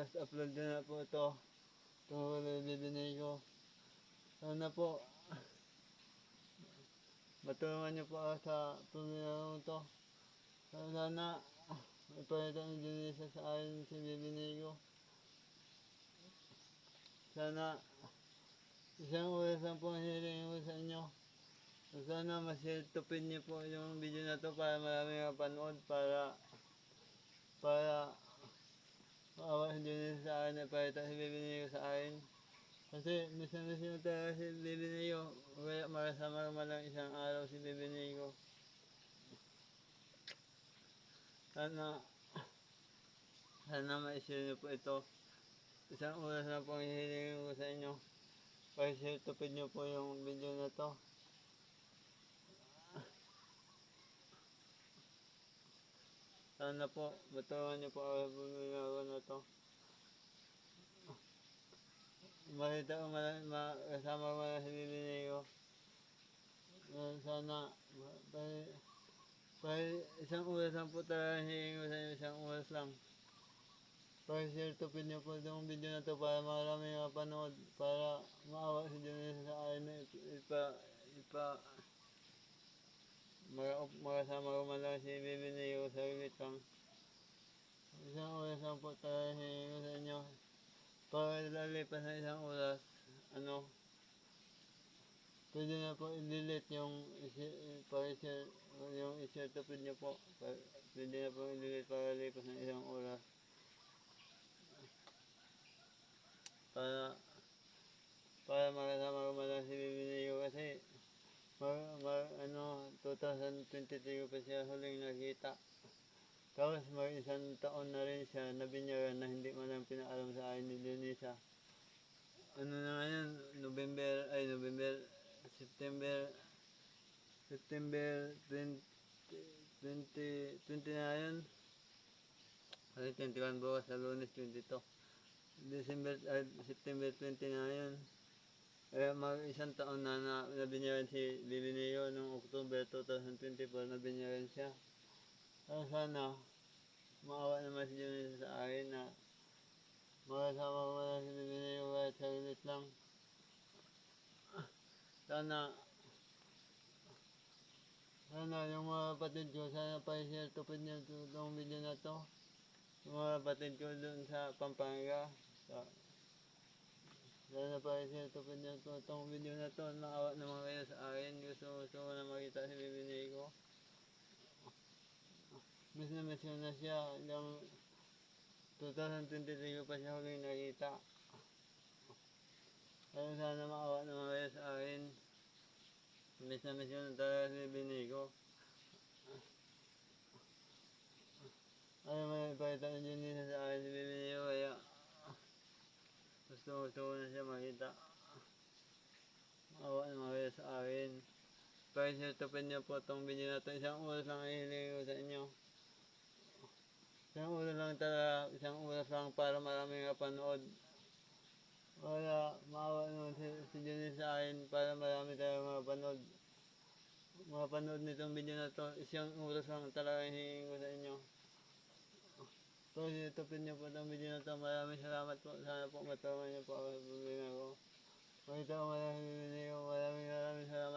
last upload na po ito. Ito bibinay ko. Sana po, matulungan niyo po ako sa pamilya ko to. Sana, ipalitan ng Diyos sa akin si bibinay ko. Sana, isang oras lang po ang hiling ko sa inyo. Sana masiltupin niyo po yung video na to para marami mapanood para maawa si Diyos sa akin at palitan si bibinay ko sa akin. Kasi minsan minsan talaga si bibinay ko. Kaya makasama naman lang isang araw si bibinay ko. Sana sana ma-share niyo po ito. Isang oras na po ang hihilingin ko sa inyo. Pakishare tupid niyo po yung video na to. Sana po, matulungan niyo po ako sa pumagawa na to. Makita ko mala- makasama ko na si. Uh, sana, pa- pa- isang oras lang po talaga hihingin ko sa inyo, isang oras lang. Pa-share to pin niyo po itong video na to para marami mapanood, para maawa si Diyos sa akin na ipa, ipa, mga makasama ko man lang si bibinay ko sa limit lang. Isang oras lang po talaga hihingin ko sa inyo. Pag lalipas na isang oras, ano, pwede na po i-delete yung isi- pa-share, yung i-share to pin niyo po. Pwede na po i-delete para lalipas ng isang oras. Para para makasama ko man lang si bibinay ko kasi mag, mag, ano, 2023 ko pa siya huling nakita. Tapos mag isang taon na rin siya nabinyagan na hindi man lang pinaalam sa akin ni Dionisa. Ano na ngayon, November, ay November, September, September 20, 20, 20 na yun. Ay, 21 bukas sa lunes 22. December, ay, September 20 na yun. Eh, mag isang taon na, na nabinyagan si Bibi Neo noong October 2024, nabinyagan siya. Kaya sana, maawa naman si Diyos sa akin na makasama ko na si Bibi Neo kahit saglit lang. Sana, sana yung mga kapatid ko, sana pa-share to pin niyo itong video na to. Yung mga kapatid ko dun sa Pampanga, sa sana pa to pin niyo to itong video na to. Naawa naman kayo sa akin. Gusto, gusto ko na makita si bibinay ko. Miss na ko na siya. Hanggang 2023 ko pa siya huling nakita. Kaya sana maawa naman kayo sa akin. Miss na ko na talaga si bibinay ko. Ano man ipakita ng Diyos sa akin si ko. Kaya gusto, gusto ko na siya makita. Awa naman kayo sa akin. Pa-share to pin niyo po itong video na to. Isang oras lang ang hiling ko sa inyo. Isang oras lang talaga. Isang oras lang para maraming kapanood. Wala, maawa naman si, si Johnny sa akin para marami tayong mapanood. Mapanood nitong video na to. Isang oras lang talaga hiling ko sa inyo. So, YouTube niyo po itong video na ito. Maraming salamat po. Sana po matulungan niyo po ako sa problema ko. Makita ko maraming video. Maraming maraming salamat.